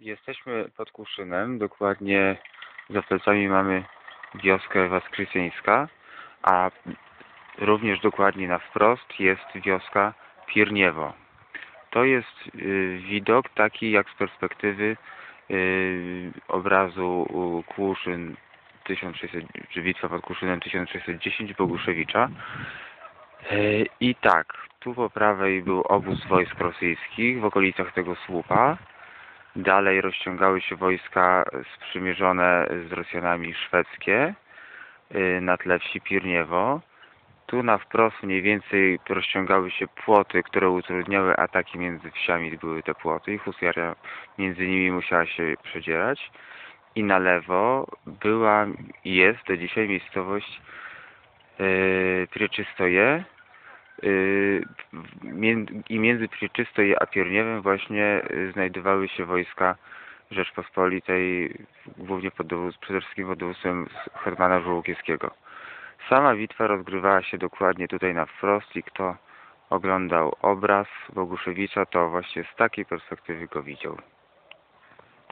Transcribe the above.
Jesteśmy pod Kuszynem, dokładnie za plecami mamy wioskę Waskrycieńska, a również dokładnie na wprost jest wioska Pierniewo. To jest y, widok taki jak z perspektywy y, obrazu Kłuszyn 1600, czy Bitwa pod Kuszynem 1610 Boguszewicza. Y, I tak, tu po prawej był obóz wojsk rosyjskich w okolicach tego słupa. Dalej rozciągały się wojska sprzymierzone z Rosjanami szwedzkie y, na tle wsi Pirniewo. Tu na wprost mniej więcej rozciągały się płoty, które utrudniały ataki między wsiami. Były te płoty i husjaria między nimi musiała się przedzierać. I na lewo była i jest do dzisiaj miejscowość yy. Mię- I między Prieczystoje a Pierniewem właśnie yy, znajdowały się wojska Rzeczpospolitej, głównie pod dowód, przede wszystkim pod dowództwem Hetmana Żółkiewskiego. Sama bitwa rozgrywała się dokładnie tutaj na wprost i kto oglądał obraz Boguszewicza, to właśnie z takiej perspektywy go widział.